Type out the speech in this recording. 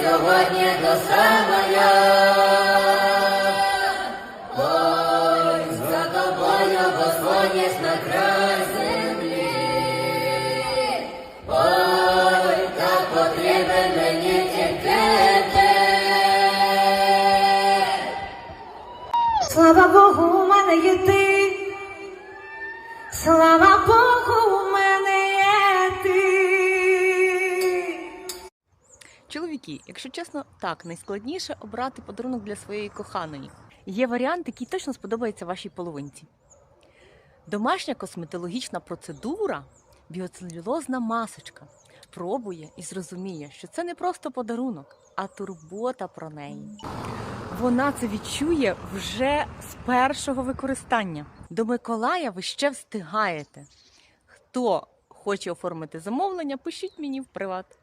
сьогодні до самая. Ой, за тобою послоніш на край землі. Ой, так потрібен мені тільки ти. Слава Богу, у мене є ти. Слава Богу, Чоловіки, якщо чесно, так найскладніше обрати подарунок для своєї коханої. Є варіант, який точно сподобається вашій половинці. Домашня косметологічна процедура, біоцелюлозна масочка пробує і зрозуміє, що це не просто подарунок, а турбота про неї. Вона це відчує вже з першого використання. До Миколая ви ще встигаєте. Хто хоче оформити замовлення, пишіть мені в приват.